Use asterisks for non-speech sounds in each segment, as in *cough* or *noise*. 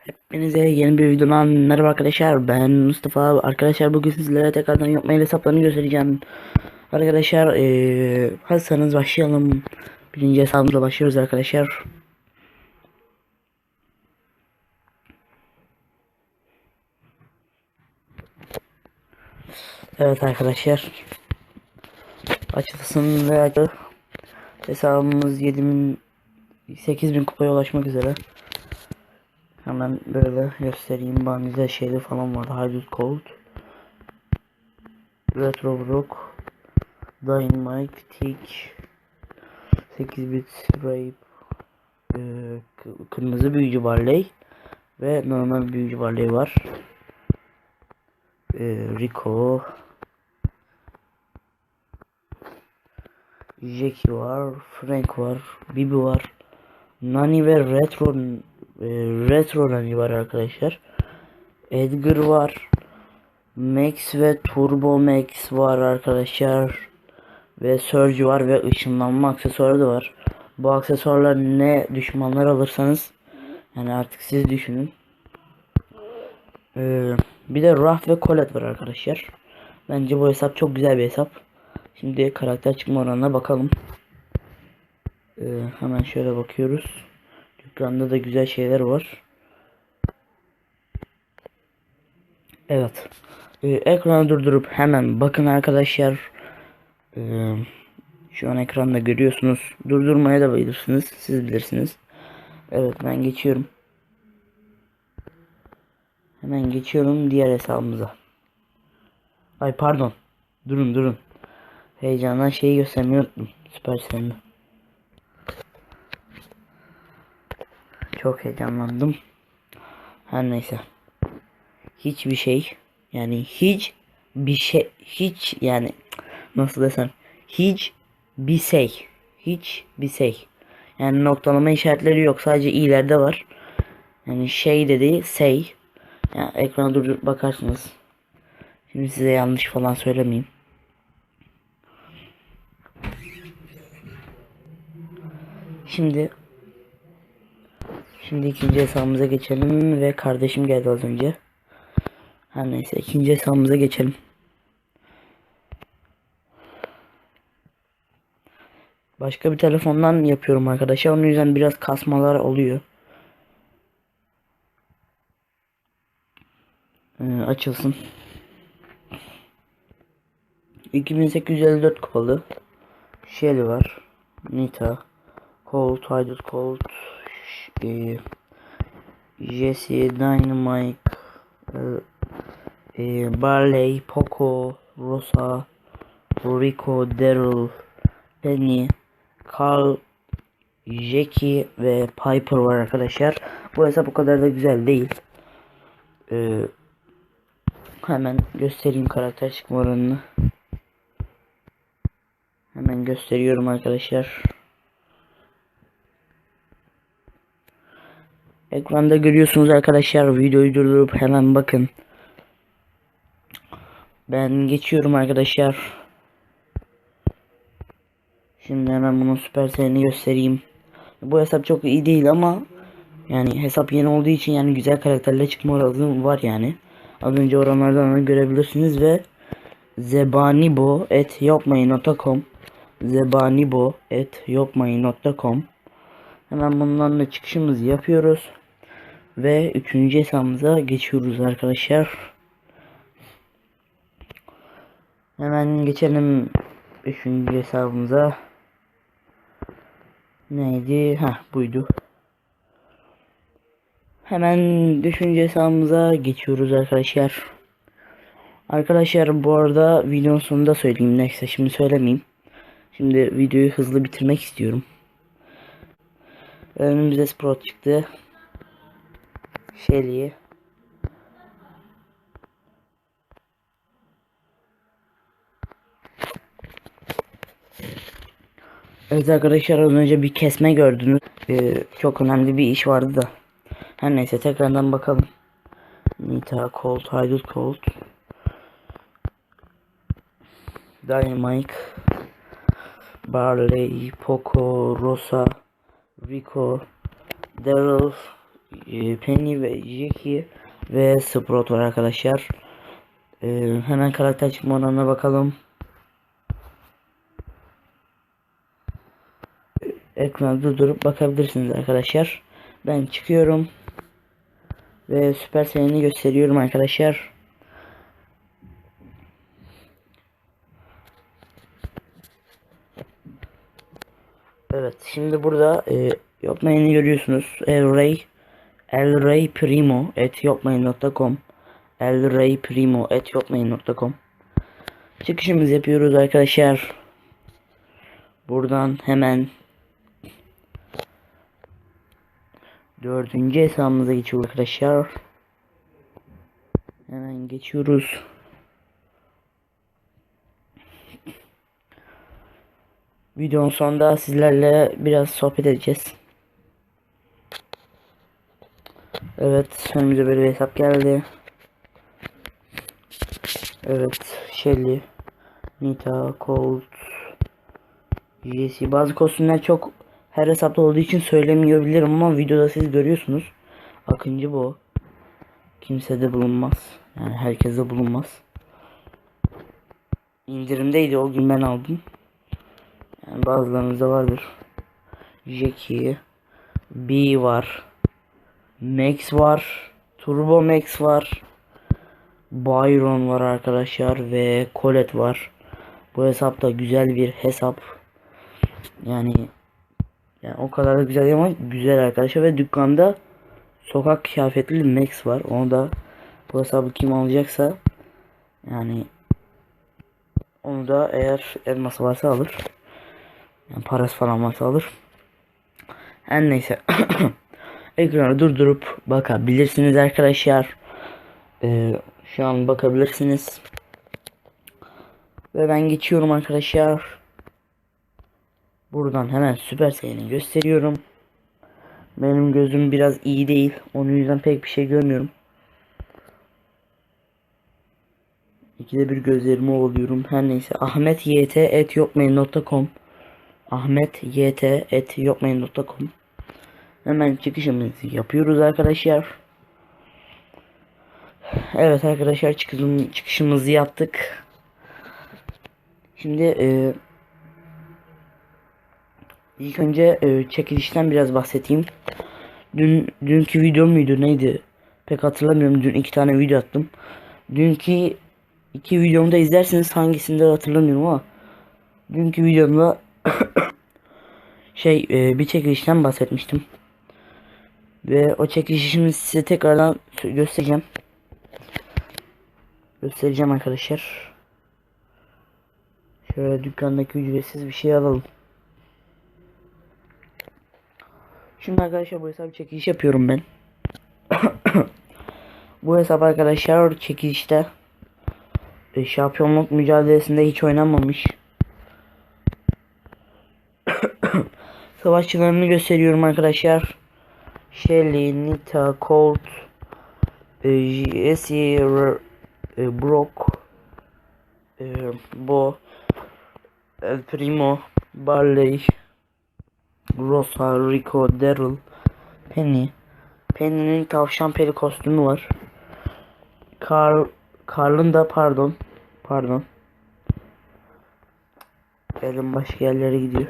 Hepinize yeni bir videodan merhaba arkadaşlar. Ben Mustafa arkadaşlar bugün sizlere tekrardan yapmayla hesaplarını göstereceğim. Arkadaşlar eee hazırsanız başlayalım. Birinci hesabımızla başlıyoruz arkadaşlar. Evet arkadaşlar. Açılsın ve açıl. Hesabımız 7000 8000 kupaya ulaşmak üzere Hemen böyle göstereyim. Banize şeyde falan var. Haydut Cold. Retro Brook. Dynamite. Tick. 8 bit Rape. Ee, kırmızı büyücü Barley. Ve normal büyücü Barley var. Ee, Rico. Jackie var. Frank var. Bibi var. Nani ve Retro e, Retro Nani var arkadaşlar. Edgar var. Max ve Turbo Max var arkadaşlar. Ve Surge var ve ışınlanma aksesuarı da var. Bu aksesuarlar ne düşmanlar alırsanız yani artık siz düşünün. Ee, bir de Rah ve Colette var arkadaşlar. Bence bu hesap çok güzel bir hesap. Şimdi karakter çıkma oranına bakalım. Ee, hemen şöyle bakıyoruz. Dükkanda da güzel şeyler var. Evet. Ee, ekranı durdurup hemen bakın arkadaşlar. Ee, şu an ekranda görüyorsunuz. Durdurmaya da bilirsiniz. Siz bilirsiniz. Evet ben geçiyorum. Hemen geçiyorum diğer hesabımıza. Ay pardon. Durun durun. Heyecandan şeyi göstermeyi unuttum. Süper Sen'de. Çok heyecanlandım. Her neyse. Hiçbir şey yani hiç bir şey hiç yani nasıl desem hiç bir şey hiç bir şey. Yani noktalama işaretleri yok sadece i'lerde var. Yani şey de değil say. Yani ekrana durdurup bakarsınız. Şimdi size yanlış falan söylemeyeyim. Şimdi Şimdi ikinci hesabımıza geçelim ve kardeşim geldi az önce. Her neyse ikinci hesabımıza geçelim. Başka bir telefondan yapıyorum arkadaşlar. Onun yüzden biraz kasmalar oluyor. Ee, açılsın. 2854 kupalı. Shelly var. Nita. Colt, Haydut Colt. E, Jesse, Dynamite. E, e, Barley, Poco, Rosa. Rico, Daryl. Penny. Carl. Jackie ve Piper var arkadaşlar. Bu hesap o kadar da güzel değil. Ee, hemen göstereyim karakter çıkma oranını. Hemen gösteriyorum arkadaşlar. Ekranda görüyorsunuz arkadaşlar. Videoyu durdurup hemen bakın. Ben geçiyorum arkadaşlar. Şimdi hemen bunun süper seyrini göstereyim. Bu hesap çok iyi değil ama yani hesap yeni olduğu için yani güzel karakterle çıkma oranı var yani. Az önce oranlardan görebilirsiniz ve zebanibo et yapmayın.com zebanibo et yapmayın.com Hemen bundan da çıkışımızı yapıyoruz. Ve üçüncü hesabımıza geçiyoruz arkadaşlar. Hemen geçelim üçüncü hesabımıza. Neydi? Ha buydu. Hemen düşünce hesabımıza geçiyoruz arkadaşlar. Arkadaşlar bu arada videonun sonunda söyleyeyim. Neyse şimdi söylemeyeyim. Şimdi videoyu hızlı bitirmek istiyorum. Önümüze Sprout çıktı. Shelly. Evet arkadaşlar az önce bir kesme gördünüz. Ee, çok önemli bir iş vardı da. Her neyse tekrardan bakalım. Nita, Colt, Haydut Colt. Dynamite. Barley, Poco, Rosa, Rico, Daryl, e, Penny ve Jackie ve Sprout var arkadaşlar. E, hemen karakter çıkma oranına bakalım. Ekranda durdurup bakabilirsiniz arkadaşlar. Ben çıkıyorum. Ve süper sayını gösteriyorum arkadaşlar. Evet şimdi burada e, yokmayını görüyorsunuz. El Rey El Rey Primo et yokmayın.com El Rey Primo et yokmayın.com Çıkışımızı yapıyoruz arkadaşlar. Buradan hemen dördüncü hesabımıza geçiyoruz arkadaşlar. Hemen geçiyoruz. Videonun sonunda sizlerle biraz sohbet edeceğiz. Evet, önümüze böyle bir hesap geldi. Evet, Shelly, Nita, Colt, Jesse. Bazı kostümler çok her hesapta olduğu için söylemiyor bilirim ama videoda siz görüyorsunuz. Akıncı bu. Kimsede bulunmaz. Yani herkeste bulunmaz. İndirimdeydi o gün ben aldım. Yani bazılarınızda vardır. Jackie, B var. Max var. Turbo Max var. Byron var arkadaşlar ve Colette var. Bu hesap da güzel bir hesap. Yani yani o kadar da güzel değil ama güzel arkadaşlar ve dükkanda sokak kıyafetli Max var. Onu da bu hesabı kim alacaksa yani onu da eğer elması varsa alır. Yani parası falan varsa alır. Her neyse. *coughs* Ekranı durdurup bakabilirsiniz arkadaşlar. Ee, şu an bakabilirsiniz. Ve ben geçiyorum arkadaşlar. Buradan hemen süper sayını gösteriyorum. Benim gözüm biraz iyi değil. Onun yüzden pek bir şey görmüyorum. İkide bir gözlerimi ovalıyorum. Her neyse. Ahmet yt et yokmayın.com Ahmet yt et yokmayın.com Hemen çıkışımızı yapıyoruz arkadaşlar. Evet arkadaşlar çıkışım, çıkışımızı yaptık. Şimdi e, ilk önce e, çekilişten biraz bahsedeyim. Dün dünkü video muydu neydi? Pek hatırlamıyorum. Dün iki tane video attım. Dünkü iki videomda izlerseniz hangisinde hatırlamıyorum ama dünkü videomda *coughs* şey e, bir çekilişten bahsetmiştim. Ve o çekilişimi size tekrardan göstereceğim. Göstereceğim arkadaşlar. Şöyle dükkandaki ücretsiz bir şey alalım. Şimdi arkadaşlar bu hesabı çekiliş yapıyorum ben. *coughs* bu hesap arkadaşlar çekilişte e, şampiyonluk mücadelesinde hiç oynanmamış. *coughs* Savaşçılarını gösteriyorum arkadaşlar. Shelly, Nita, Colt, e, Jesse, Brock, e, Bo, El Primo, Barley, Rosa, Rico, Daryl, Penny. Penny'nin tavşan peri kostümü var. Carl, Carl'ın da pardon, pardon. Elim başka yerlere gidiyor.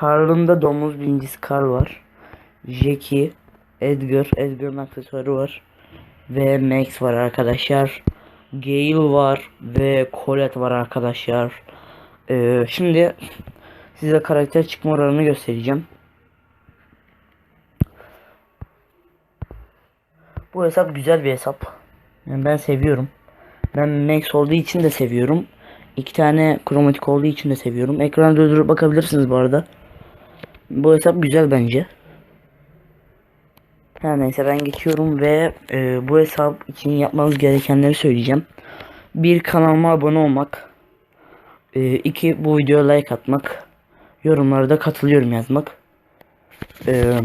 Carl'ın da domuz birincisi Carl var. Jackie, Edgar, Edgar'ın aksesuarı var. Ve Max var arkadaşlar. Gale var ve Colette var arkadaşlar. Ee, şimdi size karakter çıkma oranını göstereceğim. Bu hesap güzel bir hesap. Yani ben seviyorum. Ben Max olduğu için de seviyorum. İki tane kromatik olduğu için de seviyorum. Ekranı durdurup bakabilirsiniz bu arada. Bu hesap güzel bence. Her neyse ben geçiyorum ve e, bu hesap için yapmanız gerekenleri söyleyeceğim. Bir kanalıma abone olmak. E, iki bu videoya like atmak. Yorumlarda katılıyorum yazmak. E,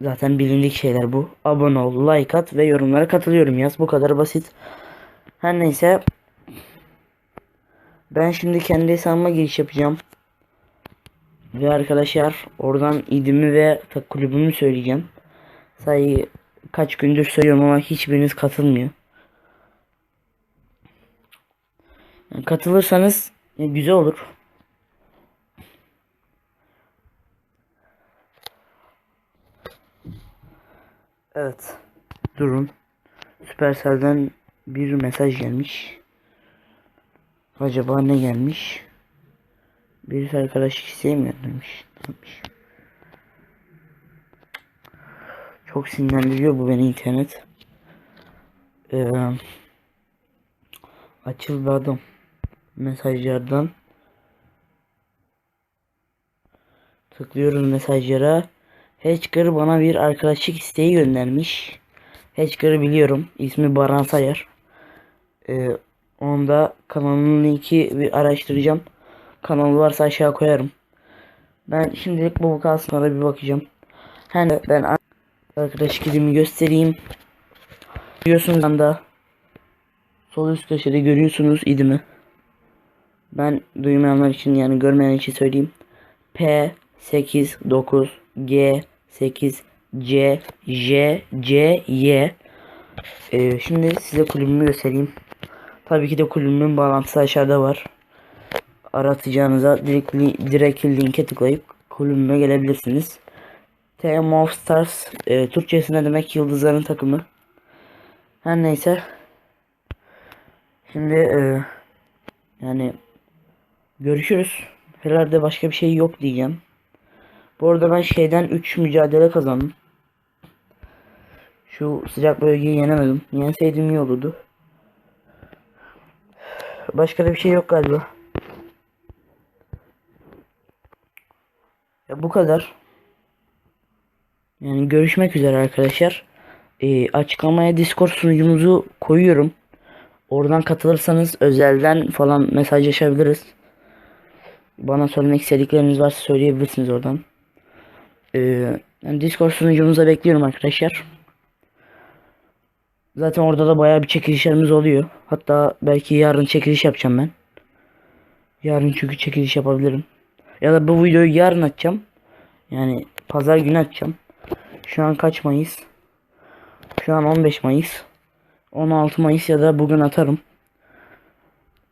zaten bilindik şeyler bu. Abone ol, like at ve yorumlara katılıyorum yaz. Bu kadar basit. Her neyse. Ben şimdi kendi hesabıma giriş yapacağım. Ve arkadaşlar oradan idimi ve kulübümü söyleyeceğim. Sayı kaç gündür söylüyorum ama hiçbiriniz katılmıyor. Yani katılırsanız e, güzel olur. Evet. Durun. Supercell'den bir mesaj gelmiş. Acaba ne gelmiş? Birisi arkadaş isteği mi göndermiş? Çok sinirlendiriyor bu beni internet. Ee, açıldı adam. Mesajlardan. Tıklıyoruz mesajlara. Hatcher bana bir arkadaşlık isteği göndermiş. Hatcher'ı biliyorum. İsmi Baran Sayar. Ee, onda kanalının linki bir araştıracağım. Kanalı varsa aşağı koyarım. Ben şimdilik bu sonra bir bakacağım. De ben arkadaş kilimi göstereyim. Biliyorsunuz anda sol üst köşede görüyorsunuz idimi. Ben duymayanlar için yani görmeyen için söyleyeyim. P 8 9 G 8 C J C Y ee, Şimdi size kulübümü göstereyim. Tabii ki de kulübümün bağlantısı aşağıda var. Aratacağınıza direkt, direkt linke tıklayıp kulübüme gelebilirsiniz. Team of Stars e, Türkçesine demek yıldızların takımı. Her neyse. Şimdi e, yani görüşürüz. Herhalde başka bir şey yok diyeceğim. Bu arada ben şeyden 3 mücadele kazandım. Şu sıcak bölgeyi yenemedim. Yenseydim iyi olurdu. Başka da bir şey yok galiba. Ya bu kadar. Yani görüşmek üzere arkadaşlar. Ee, açıklamaya Discord sunucumuzu koyuyorum. Oradan katılırsanız özelden falan mesajlaşabiliriz. Bana söylemek istedikleriniz varsa söyleyebilirsiniz oradan. Ee, yani Discord sunucumuza bekliyorum arkadaşlar. Zaten orada da bayağı bir çekilişlerimiz oluyor. Hatta belki yarın çekiliş yapacağım ben. Yarın çünkü çekiliş yapabilirim. Ya da bu videoyu yarın açacağım. Yani pazar günü açacağım. Şu an kaç Mayıs? Şu an 15 Mayıs. 16 Mayıs ya da bugün atarım.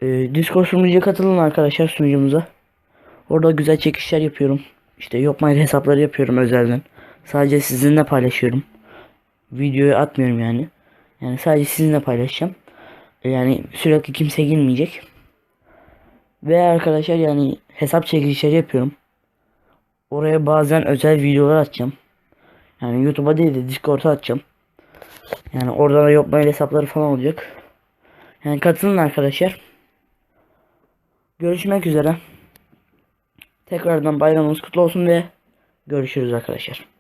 Ee, Discord sunucuya katılın arkadaşlar sunucumuza. Orada güzel çekişler yapıyorum. İşte yok hesapları yapıyorum özelden. Sadece sizinle paylaşıyorum. Videoyu atmıyorum yani. Yani sadece sizinle paylaşacağım. Yani sürekli kimse girmeyecek. Ve arkadaşlar yani hesap çekilişleri yapıyorum. Oraya bazen özel videolar atacağım. Yani YouTube'a değil de Discord'a atacağım. Yani orada da yok hesapları falan olacak. Yani katılın arkadaşlar. Görüşmek üzere. Tekrardan bayramınız kutlu olsun ve görüşürüz arkadaşlar.